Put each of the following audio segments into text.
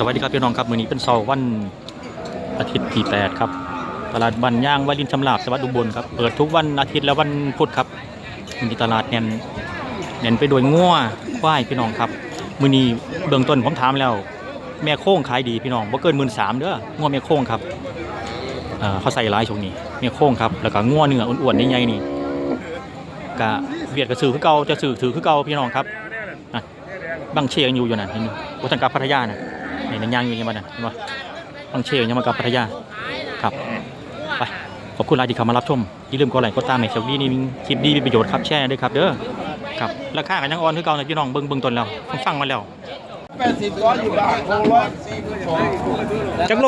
สวัสดีครับพี่น้องครับมื้อนี้เป็นเสาร์วันอาทิตย์ที่ 8 ครับตลาดบันย่างวารินชำลาบสวัสดิ์อุบลครับเปิดทุกวันอาทิตย์และวันพุธครับมื้อนี้ตลาดแน่นแน่นไปด้วยงัวควายพี่น้องครับมื้อนี้เบื้องต้นผมถามแล้ว แม่โค้งขายดีพี่น้องบ่เกิน13,000เด้องัวแม่โค้งครับเขาใส่หลายช่วงนี้แม่โค้งครับแล้วก็งัวเนื้ออ้วนๆใหญ่ๆนี่ก็เวียดก็ซื้อคือเก่าจะซื้อถือคือเก่าพี่น้องครับบางเชียงอยู่อยู่นั่นเห็นอยู่วัฒนกลับพัทยาน่ะ นี่นั่นย่างอยู่นี่มาน่ะเห็นปะบางเชียงยังมากลับพัทยาครับไปขอบคุณหลายที่เข้ามารับชมอย่าลืมกดไลค์กดตามในเชลลี่นี่คลิปดีมีประโยชน์ครับแชร์ด้วยครับเด้อครับราคากันยังออนคือเก่าเลยพี่น้องเบิ่งเบิ่งต้นแล้วผมฟังมาแล้วแปดสิบร้อยอยู่บาทหกร้อยจักโล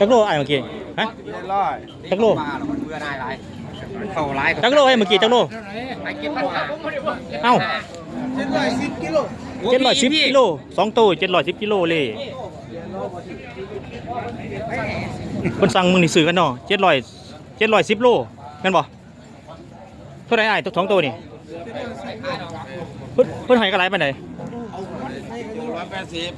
จักโลไอ้เมื่อกี้ฮะร้อยจักโลเบื่อได้ไรเข้าไรจักโลไอ้เมื่อกี้จักโลไปกินปัญหาเอ้าเจ็ดร้อยสิบกิโล เจ็ดร้อยสิบกิโลสองตัวเจ็ดร้อยสิบกิโลเลยคนสั่งมึงนี่ซื้อกันเนาะเจ็ดร้อยเจ็ดร้อยสิบโลแม่นบ่เท่าไหร่ไอ้ตัวสองตัวนี่เพิ่นเพิ่นให้กันหลายปานใดร้อยแปดสิบ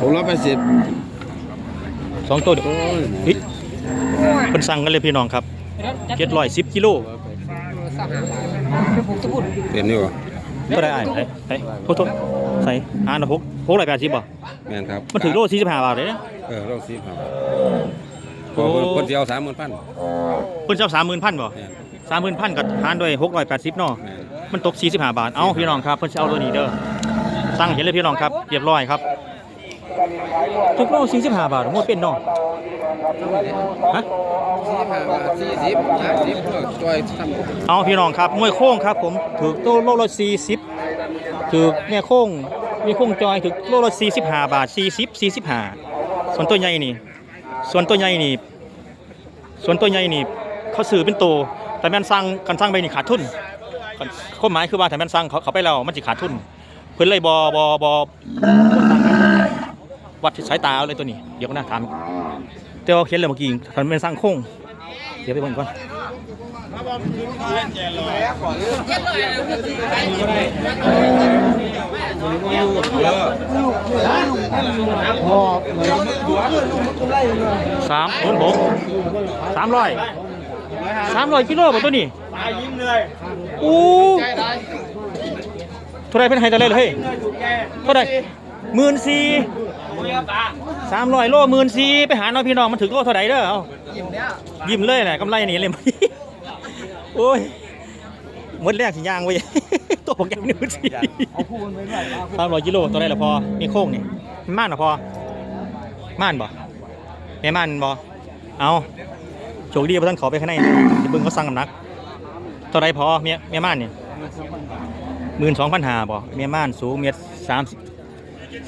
หกร้อยแปดสิบสองตัวเดี๋ยวเฮ้ยเพิ่นสั่งกันเลยพี่น้องครับเจ็ดร้อยสิบกิโล เต็มนี่วะเท่าไหร่ไอ้ไอ้ไอ้โทษโทษใส่อ่านหกหกร้อยแปดสิบบ่แม่นครับมันถึงโลสี่สิบห้าบาทเลยนะเออเราซีครับโอ้พอคนเดียวสามหมื่นพันเพิ่นเจ้าสามหมื่นพันบ่แม่นสามหมื่นพันกับหารด้วยหกร้อยแปดสิบเนาะแม่นมันตก45บาท เอาพี่น้องครับเพิ่นสิเอาตัวนี้เด้อสั่งเห็นเลยพี่น้องครับเรียบร้อยครับ ทุกโล45บาทงวดเป็นเนาะฮะสี่ห้าบาทสี่สิบห้าสิบก็จอยทำเอาพี่น้องครับมวยโค้งครับผมถูกตัวโลละ40ถูกเนี่ยโค้งมีโค้งจอยถูกโลละ45บห้าบาท40 45ส่วนตัวใหญ่นี่ ส่วนตัวใหญ่นี่ ส่วนตัวใหญ่นี่เขาซื้อเป็นตัวแต่แม่นสั่งกันสั่งไปนี่ขาดทุนข้อหมายคือว่าแต่แม่นสั่งเขาเขาไปแล้วมันสิขาดทุนเพิ่นเลยบอบอบอ วัดสายตาเอาเลยตัวนี้ เดี๋ยวก็น่าถามแต่ว่าเขียนเลยเมื่อกี้ทันเป็นสร้างโค้งเดี๋ยวไปเบิ่งก่อนสามหมื่นหกสามร้อยสามร้อยกิโลบ่ตัวนี้ตายยิ้มเลยอู้เท่าไรเป็นไฮตะเลยเลยเฮ้ยเท่าไรหมื่นสี่ สามร้อยโลหมื่นสี่ไปหาน้องพี่น้องมันถึงโลเท่าไหร่เด้อเอายิ้มเลยแหละกำไรนี่เลยโอ้ยมดแรกสิย่างไว้ตัวผมแกหมื่นสี่สามร้อยกิโลตัวได้หรละพอมีโค้งนี่ม่านหรอพอม่านบ่แม่ม่านบ่เอาโชคดีเพราะท่านขอไปข้างในเบิ่งเขาสั่งน้ำนักเท่าไรพอเมียเมียม่านนี่หมื่นสองพันหาบ่เมียม่านสูงเมตรสาม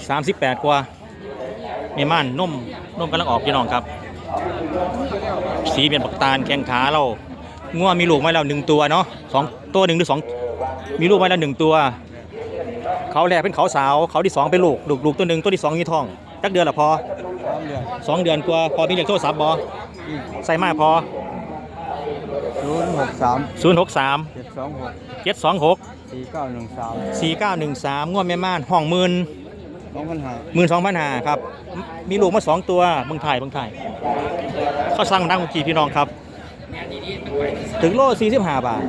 สามสิบแปดกว่า เมียม่านนุ่มนุ่มกำลังออกพี่น้องครับ สีเป็นปักตาลแข้งขาเรางัวมีลูกไว้แล้วหนึ่งตัวเนาะสองตัวหนึ่งหรือสองมีลูกไว้แล้วหนึ่งตัว เขาแรกเป็นเขาสาว เขาที่สองเป็นลูกลูกลูกตัวหนึ่งตัวที่สองมีท้องจักเดือนละพอสองเดือนกว่าพอมีเด็กโทรศัพท์บอใส่มาพอศูนย์หกสามศูนย์หกสามเจ็ดสองหกเจ็ดสองหกสี่เก้าหนึ่งสามสี่เก้าหนึ่งสามงวดแม่ม่านห้องหมื่น สองพันห้าหมื่นสองพันหาครับ มีลูกมาสองตัวเมืองไทยเมืองไทยเขาสั่งดังเมื่อกี้พี่น้องครับ ถึงโลสี่สิบห้าบาท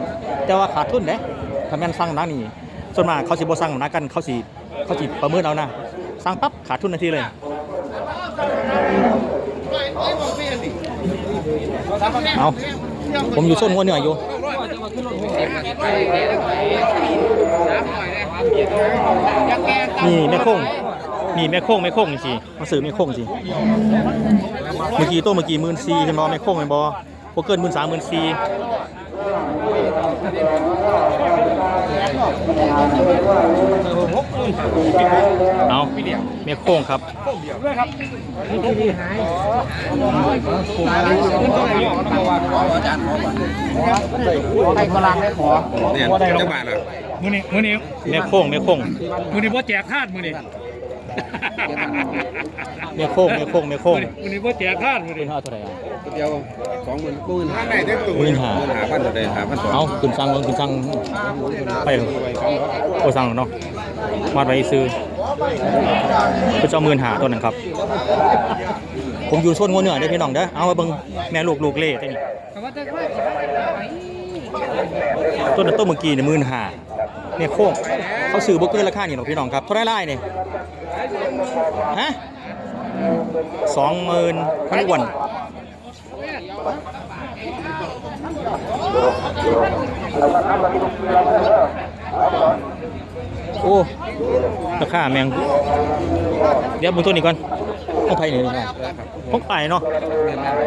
แต่ว่าขาดทุนเด้ถ้าแม่นสั่งนักนี่ ส่วนมากเขาสิบ่สั่งนักกันเขาสิเขาสิประเมินเอานะสั่งปั๊บขาดทุนทันทีเลยเอาผมอยู่โซนหัวเหนืออยู่นี่แม่คง นี่แม่โค้งแม่โค้งนี่สิมาซื้อแม่โค้งสิเมื่อกี้ตัวเมื่อกี้หมื่นสี่เห็นบอแม่โค้งเห็นบอพวกเกินหมื่นสามหมื่นสี่เอาแม่โค้งครับไปกำลังได้ขอเนี่ยเจ้าบ้านอะมือนี้มือนี้แม่โค้งแม่โค้งมือนี้พ่แจกทาดมือนี้ แม่โค้งแม่โค้งแม่โค้งมือนี้พ่แจกทาดมือเป็นี้นเท่าไหร่อะเดียวสองหมื่นหมื่นห้าหมื่นห้าหมื่นห้าพันเท่าใดห้าพันสองเอาขึ้นสั่งเบิ่งขึ้นสั่งไปโอ้สั่งแล้วเนาะวัดไว้ซื้อเพื่อเจ้าหมื่นหาตัวนั้นครับ ผมอยู่โซนงัวเหนือเด้อพี่น้องเด้อเอาไปเบิ่งแม่ลูกลูกเล่ตัวนี้ต้นนั้นต้นเมื่อกี้เนี่ยหมื่นหาเนี่ยโค้งเขาซื้อบ่เกินราคานี่หรอกพี่น้องครับเท่าไรไล่เนี่ย ฮะสองหมื่นพันอ้วนโอ้ราคาแมง เดี๋ยวบุญตัวนี้ก่อนต้องไผ่นี่นี่ต้องไปเนาะ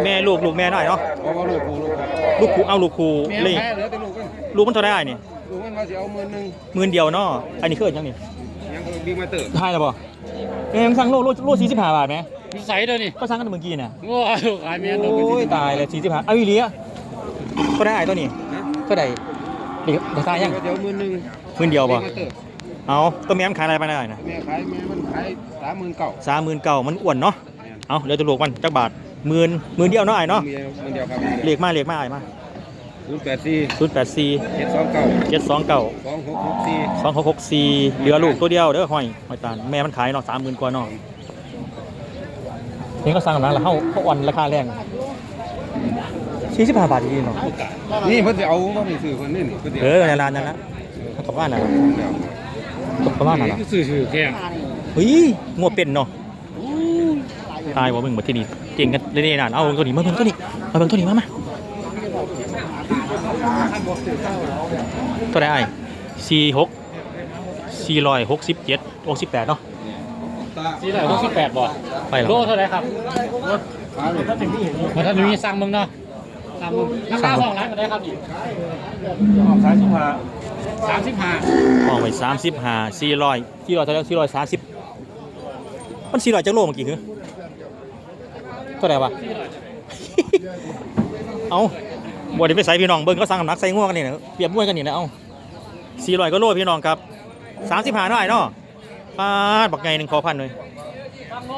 แม่ลูกลูกแม่หน่อยเนาะเพราะว่าลูกกูลูกกูลูกครูเอาลูกครูแม่เล่แพ้เหลือแต่ลูกกันลูกมันเท่าไรนี่ลูกมันมาสิเอาหมื่นหนึงหมื่นเดียวเนาะ อันนี้คืออนหยังนี่ยังก็บิ๊กมาเตอร์ใช่แล้วบ่ เอ็มสั่งโลโลโลสี่สิบห้าบาทไหมนิสัยเด้อนี่ก็สั่งกันเมื่อกี้น่ะโอ้ยขายเมียนโอ้ยตายเลยสี่สิบห้าเอาอีหลีอะก็ได้ตัวนี้นะก็ได้นี่ราคายังเดี๋ยวหมื่นหนึงหมื่นเดียวบ่บิ๊กมาเตอร์เอาตัวแม่มันขายอะไรไปได้นะแม่ขายแม่มันขายสามหมื่นเก้าสามหมื่นเก้ามันอ้วนเนาะเอาเดี๋ยวจะลูกมันจักบาทหมื่นหมื่นเดียวเนาะไอ้เนาะเมียมันเดียวครับเลขมาเลขมาไอ้มา ศูนย์แปดสี่ศูนย์แปดสี่เจ็ดสองเก้าเจ็ดสองเก้าสองหกหกสี่สองหกหกสี่เหลือลูกตัวเดียวเด้อห้อยห้อยตาลแม่มันขายเนาะสามหมื่นกว่าเนาะเห็นก็สั่งกันนะแล้วเขาเขาอ่อนราคาแรงสี่สิบห้าบาทดีเนาะนี่เพิ่นจะเอาว่านี่ซื้อเพิ่นนี่นี่เพิ่นจะเออในร้านนั้นนะกลับบ้านน่ะกลับบ้านน่ะนะสื่อสื่อแข่งเฮ้ยงัวเป็นเนาะตายว่ามึงมาที่นี่เก่งกันเลยนี่นานเอาตัวนี้มาเบิ่งตัวนี้มาเบิ่งตัวนี้มามา ตัวไหนไอ้สี่หกสี่ร้อยหกสิบเจ็ดหกสิบแปดเนาะสี่ร้อยหกสิบแปดบาทไปแล้วโลเท่าไหรครับมาท่านมีสั่งมึงเนาะสั่งมึงราคาห้องร้านก็ได้ครับดิสามสิบห้าสามสิบห้าห้องไว้สามสิบห้าสี่ร้อยสี่ร้อยเท่าไหร่สี่ร้อยสามสิบมันสี่ร้อยจังโลเมื่อกี้คือตัวไหนวะเอา บ่ได้ไปใส่พี่น้องเบิ่งก็สั่งน้ำหนักใส่ง่วงกันนี่นะเปรียบมวยกันนี่นะเอ้าสี่ร้อยก็โลพี่น้องครับสามสิบห้าหน่อยเนาะปาดบักไงหนึ่งพอพันเลยสั่งโล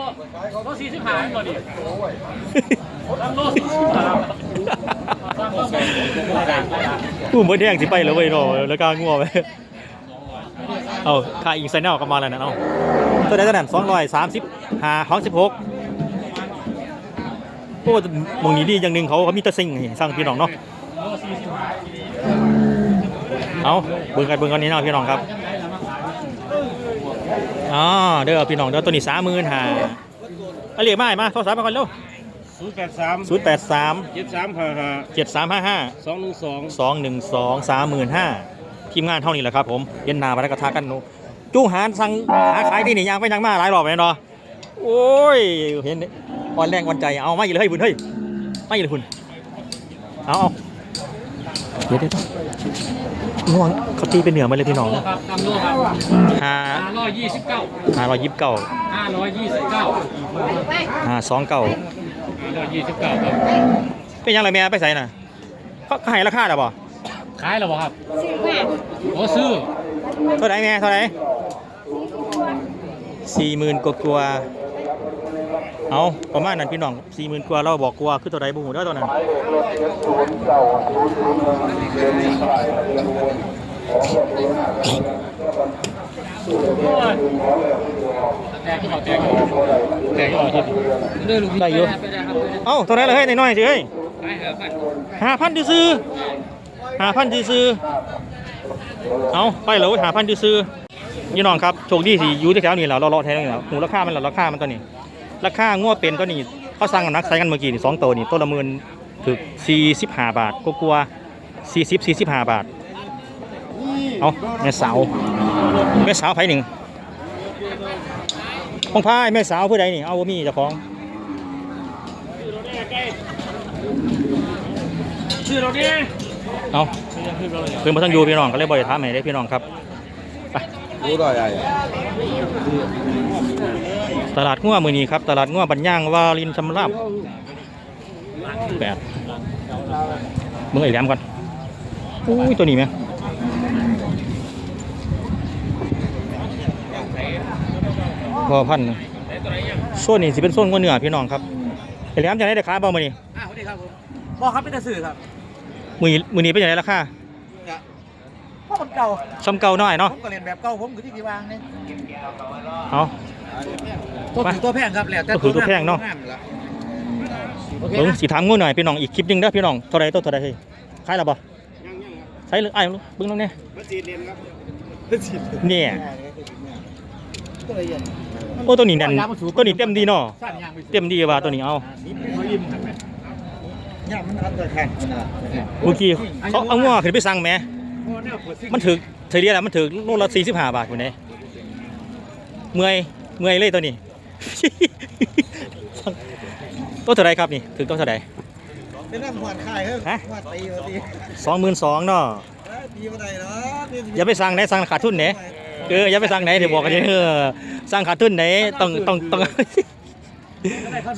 โลสี่สิบห้าก่อนดิสั่งโลสี่สิบห้าสั่งโลสี่สิบห้ากูเมือแดงสิไปแล้วเว้ยเนาะแล้วก็ง่วงไปเอาค่าอีกไซแนลก็มาแล้วนะเอาตัวไหนตัวนั้นสองร้อยสามสิบห้าของสิบหก โอ้หมองนี้ดีอย่างหนึ่งเขาเขามีแตะซิงให้สั่งพี่น้องเนาะเอาเบิ่งกันเบิ่งกันนี่เนาะพี่น้องครับอ๋อเด้อพี่น้องเด้อตัวนี้สามหมื่นห้าเอาเรียกมาให้มาโทรศัพท์มาก่อนเร็วศูนย์แปดสามศูนย์แปดสามเจ็ดสามห้าห้าเจ็ดสามห้าห้าสองหนึ่งสองสองหนึ่งสองสามหมื่นห้าทีมงานเท่านี้แหละครับผมเย็นหนาไปแล้วก็ทักกันหนูจู้หานสั่งหาขายที่นี่ยังไปยังมาหลายรอบเลยเนาะโอ้ยเห็น อ่อนแรงอ่อนใจ เอาไม่เลยเฮ้ยบุญเฮ้ยไม่เลยคุณเอาเอาเดี๋ยวเดี๋ยวง่วงเขาตีเป็นเหนือมาเลยพี่น้องโลครับสั่งโลครับห้าห้าร้อยยี่สิบเก้าห้าร้อยยี่สิบเก้าห้าร้อยยี่สิบเก้าห้าสองเก้าห้าร้อยยี่สิบเก้าครับเป็นยังไงแม่ไปใส่น่ะเขาขายราคาหรอบ่ขายแล้วบ่ครับโอ้ซื้อเท่าไหร่แม่เท่าไหร่สี่หมื่นกว่ากว่า เอาประมาณนั้นพี่น้องสี่หมื่นกว่าเราบอกกว่าคือเท่าไรบุหูเด้ตอนนั้นเขาตกอยู่แตกที่เขาที่เดินลูกได้อยู่เอ้าเท่าไหร่เลยเฮ้ยน้อยสิเฮ้ยหาพันจีซื้อหาพันซื้อเอาไปแล้วหาพันซื้อพี่น้องครับโชคดีสิอยู่ที่แถวนี้แล้วเราๆแถวนี้แล้วหูราคามันแหละราคามันตัวนี้ ราคางัวเป็นตัวนี้เขาสั่งกันนักใส่กันเมื่อกี้นี่สองตัวนี่ตัวละหมื่นถึกสี่สิบห้าบาทกลัวสี่สิบสี่สิบห้าบาทเอาแม่สาวแม่สาวไผหนึ่งพงพายแม่สาวผู้ใดนี่เอาบ่มีเจ้าของซื้อเราดิเอาเพิ่นมาทั้งยูพี่น้องก็เลยบ่ได้ามให้ได้พี่น้องครับ ไปรู้ได้ไอ้ตลาดงัวมื้อนี้ครับ ตลาดงัวบันย่างวารินชำราบแปดเบิ่งไอ้แหลมก่อนอุ้ยตัวนี้แม่พอพันหนึ่งโซนนี้สิเป็นโซนงัวเนื้อพี่น้องครับไอ้แหลมจะได้ราคาบ่มื้อนี้อ้าวสวัสดีครับผมบอกครับเป็นตะสื่อครับมื้อนี้มื้อนี้เป็นจังไดราคาพ่อ คนเก่าซ้ำเก่าหน่อยเนาะผมก็เรียนแบบเก่าผมคือที่ที่วางนี่เอาตัวถูกตัวแพงครับแล้วแต่ตัวถูกตัวแพงเนาะโอเคเบิ่งนะสิถามงูหน่อยพี่น้องอีกคลิปหนึงเด้อพี่น้องเท่าไรตัวเท่าไรเฮ้ยขายแล้วบ่ใช้หรือไอ้ายเบิ่งตรงนี้เนี่ยโอ้ตัวนี้แน่นตัวนี้เต็มดีเนาะสั้นยางไปเต็มดีว่าตัวนี้เอาเขายิ้มกันไหมเนี่ยมันอันตรายขนาดเมื่อกี้เขาเอางัวขึ้นไปสั่งแหม โอ้เนี่ยเปิดซิ่งมันถึกเทเดียแล้วมันถึกโลละ45บาทพุ่นเด้เมื่อยเมื่อยเลยตัวนี้ ตัวเท่าไรครับนี่ถึงตัวเท่าไรเป็นน้ำหวานคายเฮ้ยฮะหวานตีมาตีสองหมื่นสองเนาะตีมาไหนเนาะอย่าไปสั่งไหนสั่งขาดทุนไหนเอออย่าไปสั่งไหนเดี๋ยวบอกกันเออสั่งขาดทุนไหนต้องต้องต้อง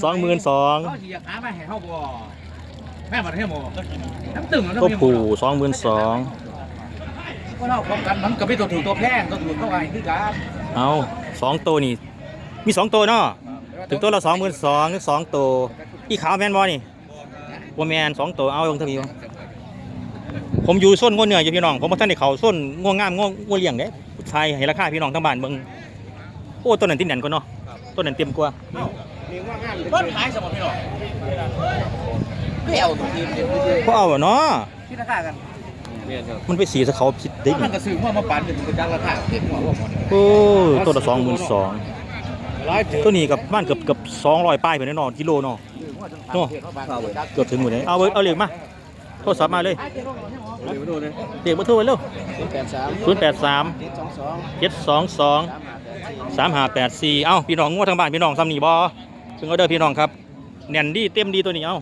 สองหมื่นสองเขาสิอยากหามาให้เขาบ่แม่มาให้หมอน้ำตึงแล้วตัวน้ำผู้สองหมื่นสอง ก็เล่าพร้อมกันมันก็เป็นตัวถูกตัวแพงตัวถูกเท่าไหร่คือกันเอาสองตัวนี่ มีสองตัวเนาะถึงตัวละสองหมื่นสองสองตัวอีขาวแมนบอนี่ว่าแมนสองตัวเอาลงทวีวะผมอยู่ส้นง้วเหนืออยู่พี่น้องผมมาท่านได้เขาส้นง่วงงามง่วงง่วงเลี้ยงเด้ชายให้ราคาพี่น้องทั้งบ้านเบิ่งโอ้ตัวนั้นติดแน่นกว่าเนาะตัวนั้นเต็มกว่าเพิ่นขายสมองพี่น้องไม่เอาตัวทีมเดียวเพราะเอาอะเนาะที่ราคากัน มันไปสีสเขาผิดได้มันก็ซื้อหัวมาปั่นเป็นกระจังราคาเก็บหัวหัวหมดโอ้ตัวละสองหมื่นสองตัวนี้กับบ้านเกือบเกือบสองร้อยป้ายไปแน่นอนกิโลเนาะโน่เกือบถึงหมดเลยเอาเว้ยเอาเหล็กมาโทรศัพท์มาเลยเด็กมาโทรไว้เร็วศูนย์แปดสามเจ็ดสองสองสามห้าแปดสี่เอ้าพี่น้องงวดทางบ้านพี่น้องซ้ำนี่บอซึ่งเอาเด้อพี่น้องครับแน่นดีเต็มดีตัวนี้เอ้า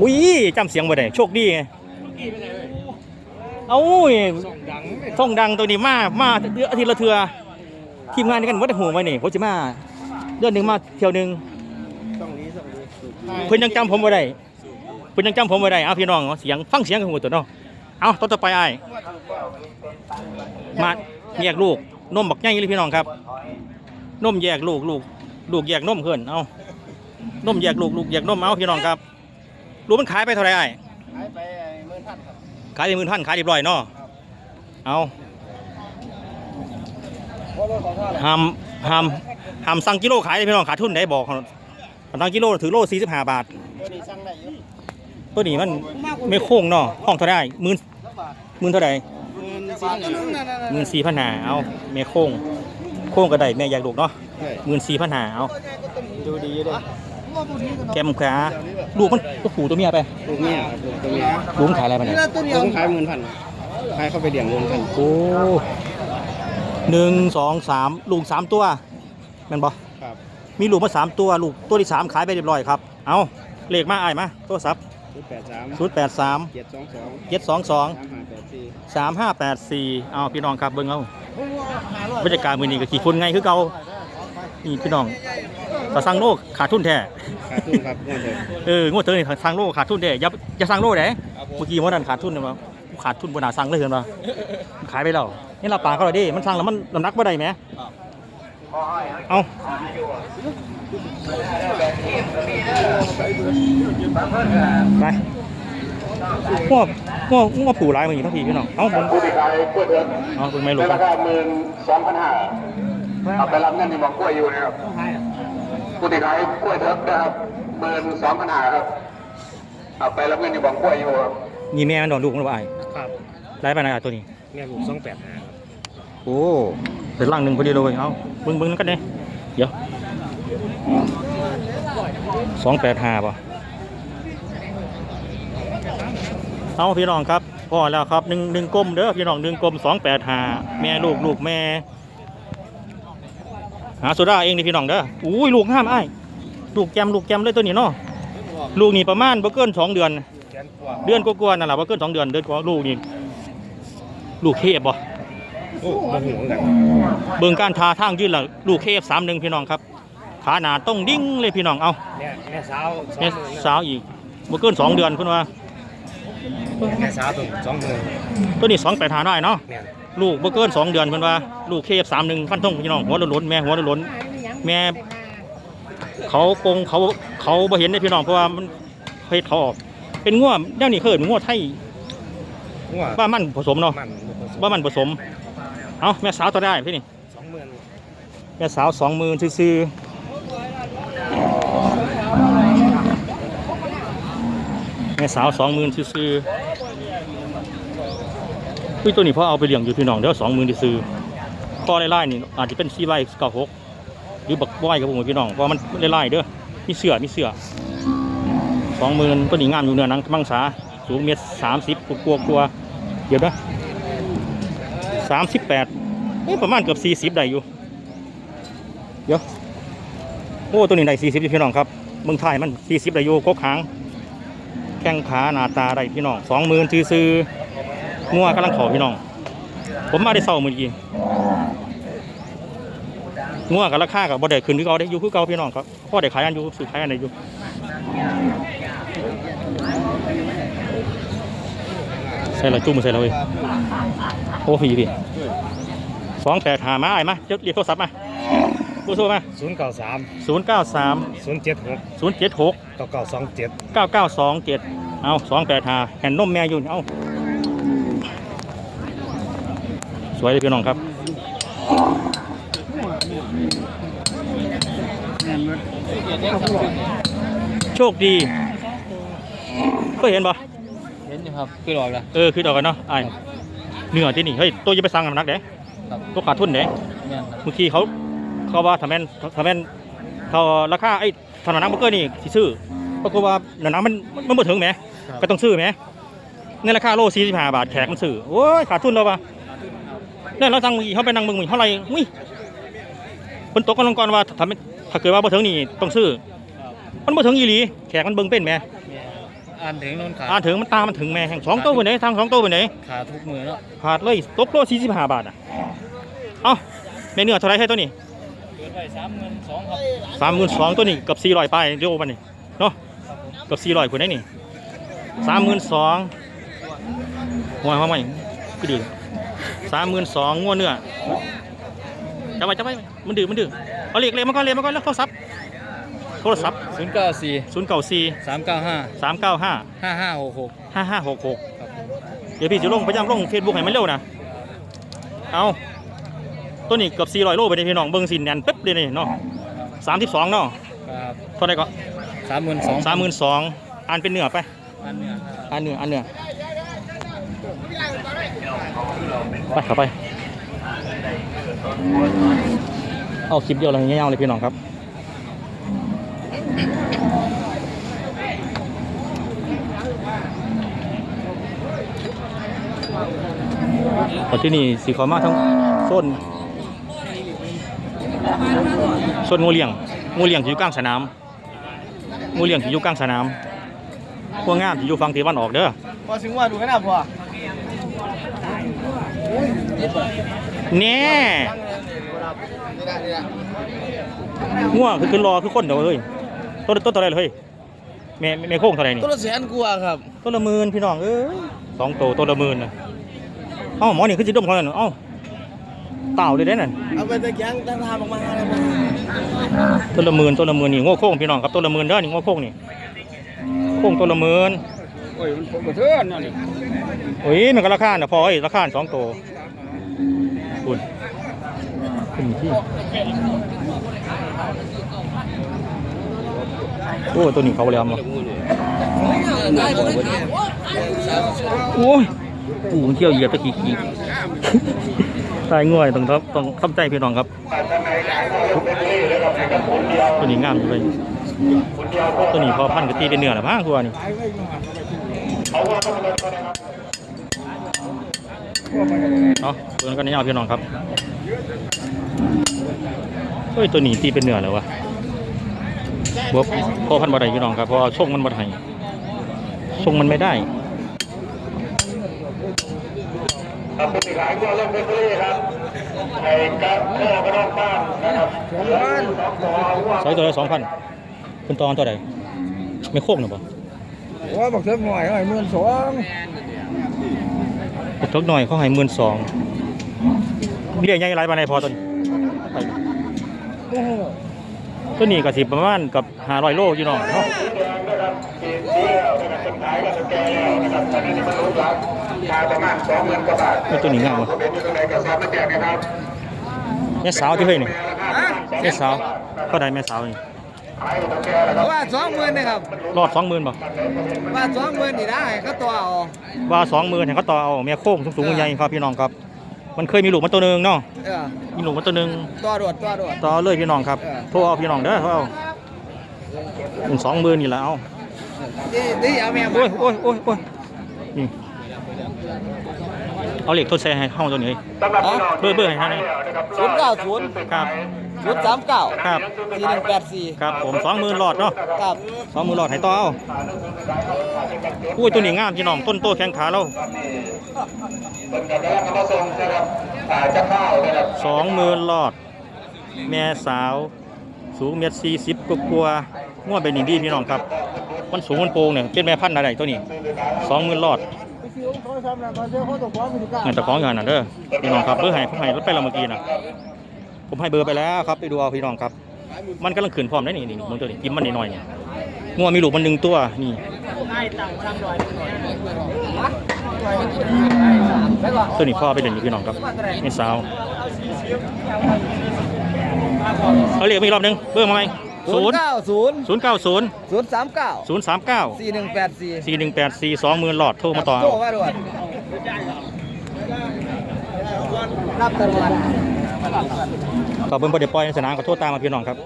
อุ้ยจำเสียงบ่ได้โชคดีไงเอ้าท่องดังตัวนี้มา มาเดือนอาทิตย์ละเทือทีมงานนี่กันวัดหัวไว้นี่ผมจะมาเดือนหนึ่งมาเที่ยวหนึ่งเพิ่นยังจำผมบ่ได้เพิ่นยังจำผมบ่ได้เอาพี่น้องเสียงฟังเสียงกันหมดตัวเนาะเอาต่อต่อไปอ้ายมาแยกลูกนมบักใหญ่เลยพี่น้องครับนมแยกลูกลูกลูกแยกนมเพิ่นเอา นมแยกลูกลูกแยกนมเอาพี่น้องครับรู้มันขายไปเท่าไหร่อ้ายขายไปหมื่นพันครับขายไปหมื่นพันขายเรียบร้อยเนาะเอาห้ามห้ามห้ามสั่งกิโลขายเลยพี่น้องขาดทุนได้บอกสั่งกิโลถือโลสี่สิบห้าบาทตัวนี้สั่งได้อยู่ตัวนี้มันไม่โค้งเนาะห้องเท่าได้หมื่นหมื่นเท่าไหร่หมื่นสี่พันหมื่นสี่พันหาเอาแม่โค้งโค้งก็ได้แม่อยากลูกเนาะหมื่นสี่พันหาเอาดูดีอยู่เด้ แกมขาลูกมันโอ้โหตัวเมียไปลูกเมียครับลูกตัวเมียลูกมันขายอะไรไปเนี่ยผมขายหมื่นพันขายเข้าไปเลี้ยงหมื่นพันโอ้หนึ่งสองสามลูกสามตัวแม่นบ่ครับมีลูกมาสามตัวลูกตัวที่สามขายไปเรียบร้อยครับ เอาเลขมาอ้ายมาโทรศัพท์ศูนย์แปดสามศูนย์แปดสามเจ็ดสองสองเจ็ดสองสองสามห้าแปดสี่สามห้าแปดสี่เอาพี่น้องครับเบิ่งเอาบรรยากาศมือนี้ก็ขี่คนไงคือเก่านี่พี่น้อง ตาสั่งโลกขาดทุนแท้ขาดทุนครับงวดเดียวเอองวดเตอนี่สั่งโลกขาดทุนแท้อย่าอย่าสั่งโลกไหนเมื่อกี้ว่านั่นขาดทุนเนี่ยมาขาดทุนบนหนาสั่งเลยเห็นปะขายไปแล้วนี่เราปลาเขาเลยดิมันสั่งแล้วมันน้ำหนักบ่ได้ไหมเอาไปพวกพวกพวกผูร้ายมาอีกทั้งทีพี่น้อง เอาบนผู้ที่ขายกล้วยเถิกเอาเบิ่งไม่หลในบราคาหมื่นสองพันห้าเอาไปรับเงินที่บอกกล้วยอยู่นะครับ ผู้ที่ขายกล้วยเถิกนะครับหมื่นสองพันห้าครับเอาไปรับเงินที่บอกกล้วยอยู่ครับนี่แม่มันโดนลูกมันบ่อายครับไล่ไปนะตัวนี้แม่ลูกสองแปดห้าโอ้เป็นร่างหนึ่งพอดีเลยเอาเบิ้งเบิ้งกันเนี่ยเดี๋ยวสองแปดห้าป่ะเอาพี่น้องครับพอแล้วครับหนึ่งหนึ่งกลมเด้อพี่น้องหนึ่งกลมสองแปดห้าแม่ลูกลูกแม่ หาโซดาเองนี่พี่น้องเด้ออุ้ยลูกห้ามไอ้ายลูกแกมลูกแกมเลยตัวนี้เนาะลูกนี่ประมาณบ่เกินสองเดือน เดือนกว่าๆนั่นแหละบ่เกินสองเดือนเดือนกว่าลูกนี่ลูกเทพบ่โอ้มาหูกันเบิ่งการทาทางยืนละลูกเคฟสามหนึ่งพี่น้องครับ ขาหนาต้องดิ้งเลยพี่น้องเอาแม่แม่สาวแม่สาวอีกบ่เกินสองเดือนเพิ่นว่าแม่สาวตัวสองหมื่นตัวนี้สองแปดหาได้เนาะแม่ ลูกบ่เกินสองเดือนเพิ่นว่าลูกเคฟสามหนึ่งฟันทงพี่น้องหัวโล้นๆแม่หัวโล้นๆแม่เขาปงเขาเขาบ่เห็นได้พี่น้องเพราะว่ามันเขเฮ็ดเขาออก เป็นง่วแนวนี้เคยเอิ้นง่วไทยหัวว่ามันผสมเนาะมันว่ามันผสมเอาแม่สาวตัวได้พี่นี่สองหมื่นแม่สาวสองหมื่นซื้อๆแม่สาวสองหมื่นซื้อ ๆอุ้ยตัวนี้พ่อเอาไปเลี้ยงอยู่พี่น้องเดี๋ยวสองหมื่นซื้อๆพ่อไล่ๆนี่อาจจะเป็นซีไวเก้าหกหรือบักว้อยกับผมพี่น้องเพราะมันไล่ๆเด้อมีเสือมีเสือสองหมื่นตัวนี้งามอยู่เนื้อนังมังสาสูงเมตรสามสิบกลัวกลัวเดี๋ยวนะสามสิบแปดประมาณเกือบสี่สิบได้อยู่เดี๋ยวโอ้ตัวนี้ได้สี่สิบพี่น้องครับเมืองไทยมันสี่สิบได้อยู่กกหางแข้งขาหน้าตาได้พี่น้องสองหมื่นซื้อ งัวกำลังขอพี่น้อง ผมมาได้เศร้ามือกี้งัวกับราคากับบ่ได้ขึ้นคือเก่าได้อยู่คือเก่าพี่น้องครับพ่อได้ขายอันอยู่ซื้อขายอันไหนอยู่ใส่ละจุ่มใส่ละเว้ยโอ้พี่พี่สองแปดหามาไอ้มาเดี๋ยวเรียกโทรศัพท์มาผู้โทรมาศูนย์เก้าสามศูนย์เก้าสามศูนย์เจ็ดหกศูนย์เจ็ดหกเก้าเก้าสองเจ็ดเก้าเก้าสองเจ็ดเอาสองแปดหาแห่นนมแม่อยู่นี่เอา สวยเลยพี่น้องครับโชคดีก็เห็นปะเห็นอยู่ครับคือหลอกละเออคือดอกกันเนาะไอ้ายเหนือที่นี่เฮ้ยตัวจะไปสั่งกับนักเด้ครับตัวขาดทุนเด้แม่นครับบางทีเขาเขาว่าทำแม่นทำแม่นเขาราคาไอ้ถนนน้ำเบอร์เกอร์นี่สิซื้อปรากฏว่าหนังน้ำมันมันบ่ถึงแหมก็ต้องซื้อแหมในราคาโล45บาทแขกมันซื้อโอ้ยขาดทุนแล้วว่ะ เนี่ยเราสั่งมือเขาไปนั่งเมืองมือเท่าไหร่อุ้ยคนตกกันลงก่อนว่าถ้าไม่ถ้าเกิดว่าบ่ถึงนี่ต้องซื้อมันบ่ถึงอีหลีแขกมันเบิ่งเป็นแหมอ่านถึงโน่นขาอ่านถึงมันตามมันถึงแหม่แห่งสองโต๊ะไปไหนทางสองโต๊ะไปไหนขาทุกมือแล้วขาดเลยตกโล45บาทอะเอ้าแม่เนื้อเท่าไหร่ให้ตัวนี้เกิดไปสามเงินสองครับสามหมื่นสองตัวนี้กับสี่ร้อยป้ายโยมันนี่เนาะกับสี่ร้อยคนได้นี่สามหมื่นสองหัวมาใหม่ก็ดี สามหมื่นสองงัวเนื้อจะไปจะไปมันดื้อมันดื้อเอาเรียกเรียกมาก่อนเรียกมาก่อนแล้วโทรศัพท์โทรศัพท์ศูนย์เก้าสี่ศูนย์เก้าสี่สามเก้าห้าสามเก้าห้าห้าห้าหกหกห้าห้าหกหกเดี๋ยวพี่จะลงพยายามลงเฟซบุ๊กให้มันเร็วนะเอาตัวนี้เกับสี่ร้อยโลไปในพี่น้องเบิ้งสินแนนปึ๊บเลยนี่เนาะสามสิบสองเนาะครับเท่าไหร่ก็สามหมื่นสองสามหมื่นสองอันเป็นเนื้อไปอันเนี้ยครับอันเนื้ออันเนื้อ ไปเข้าไป เอาคลิปเดียวเลยเงี้ยวๆเลยพี่น้องครับพอที่นี่สีขาวมาทั้งโซนโซนงูเลี้ยงงูเลี้ยงที่อยู่กลางสนามงูเลี้ยงที่อยู่กลางสนามพวกงามที่อยู่ฝั่งตะวันออกเด้อพอถึงว่าดูกันนะพ่อ แน่ง่วงคือคือรอคือคนเดียวเฮ้ยต้นต้นเท่าไหรเลยเฮ้ยแม่แม่โค้งเท่าไหรนี่ตัวละแสนกว่าครับต้นละหมื่นพี่น้องเอ้ยสองโตต้นละหมื่นนะเอ้าหมอนี่คือจิดมเขาเนี่ยเอ้าเต่าเลยได้นั่นเอาไปตะแกงตั้งทามออกมาอะไรมาต้นละหมื่นต้นละหมื่นนี่ง้อโค้งพี่น้องครับต้นละหมื่นเด้อนี่ง้อโค้งนี่โค้งต้นละหมื่นโอ้ยมันผมกระเทือนนั่นนี่โอ้ยมันก็ราคาน่ะพอไอ้ยราคาสองโต คุณขึ้นที่โอ้ตัวนี้เขาแล้วมั้งโอ้ยปูมันเที่ยวเหยียบตะกี้ขี้ตายง่วยต้องต้องต้องทำใจพี่น้องครับตัวนี้งามอยู่เลยตัวนี้พอพันกับตีเป็นเนื้อหรือมั้งตัวนี้ เนาะตัวนั้นก็นี่เอาพี่น้องครับเฮ้ยตัวนี้ตีเป็นเนื้อแล้ววะบวพอพันบ่ได้พี่น้องครับเพราะว่าช่วงมันบ่ได้ช่วงมันไม่ได้ครับผู้ที่ขายก็เริ่มเป็นที่ครับไอ้กับพ่อกระดองบ้านนะครับสองตัวใช้ตัวละสองพันคุณตอนตัวใดไม่โค้งหรือเปล่าว่าบอกเทิงหน่อยหน่อยหมื่นสองกด ทกหน่อยเขาให้หมื่นสองเรียกยังไงไรบ้าในพอตัวนี้ตัวนี้ก็สิประมาณกับหาร้อยโลอยู่เนาะเนาะแดงนะครับสีเสื้อขายก็สแกนแล้วนะครับตอนนี้มันรู้แล้วชาะมาณสองหมื่นกว่าบาทไอ้ตัวนี้งามวะเป็นอยู่ตรงไหนก็ทราบมาแจกนะครับแม่สาวที่เฮ้ยนี่แม่สาวเท่าใดแม่สาวนี่ ขายกับสแกนแล้วครับว่าสองหมื่นนะครับรอดสองหมื่นบ่ว่าสองหมื่นนี่ได้ก็ตัวเอาว่าสองหมื่นเห็นเขาต่อเอาแม่โค้งสูงๆใหญ่ครับพี่น้องครับ มันเคยมีลูกมาตัวหนึงเนาะเออมีลูกมาตัวหนึงตัวโดดตัวโดดต่อเลยพี่น้องครับเออโทรเอาพี่น้องเด้อโทรเอาเป็นสองหมื่นนี่แหละเอานี่นี่เอาแม่โอ้ยโอ้ยโอ้ยโอ้ยนี่เอาเหล็กทดแซให้ห้องตัวนี้สำหรับพี่น้องเบอร์เบอร์ให้ท่านนี่ศูนย์เก้าศูนย์ครับ ศูนย์สามเก้าครับสี่หนึ่งแปดสี่ครับผมสองหมื่นหลอดเนาะครับสองหมื่นหลอดให้ต่อเอาอุ้ยตัวนี้งามพี่น้องต้นโตแข้งขาเราเป็นกระแดงกระทรงนะครับอ่าจะเข้านะครับสองหมื่นหลอด แม่สาว สูงเมตรสี่สิบกว่าๆง่วงเป็นหนึ่งดีพี่น้องครับมันสูงมันโปร่งเนี่ยเป็นแม่พันธุ์อะไรตัวนี้สองหมื่นหลอดเงินตะของอย่างนั้นเด้อพี่น้องครับเบอร์ให้ผมให้รถไปเราเมื่อกี้นะ ผมให้เบอร์ไปแล้วครับไปดูเอาพี่น้องครับ มันกำลังขืนพร้อมได้นี่นี่มึงตัวนี้กินมันนิดหน่อยเนี่ยง่วงมีลูกมันหนึ่งตัวนี่ตัวนี้พ่อไปเดินอยู่พี่น้องครับแม่สาวเอาเรียกมาอีกรอบหนึงเบอร์มาไหมศูศูนนย์ย์เก้าศูนย์ศูนย์เก้าศูนย์ศูนย์สามเก้าศูนย์สามเก้าสี่หนึ่งแปดสี่สี่หนึ่งแปดสี่สองหมื่นหลอดโทรมาต่อโทรว่าโดดรับตลอด ขอบคุณประเดี๋ยวปล่อยในสนามขอโทษตามมาพี่น้องครับ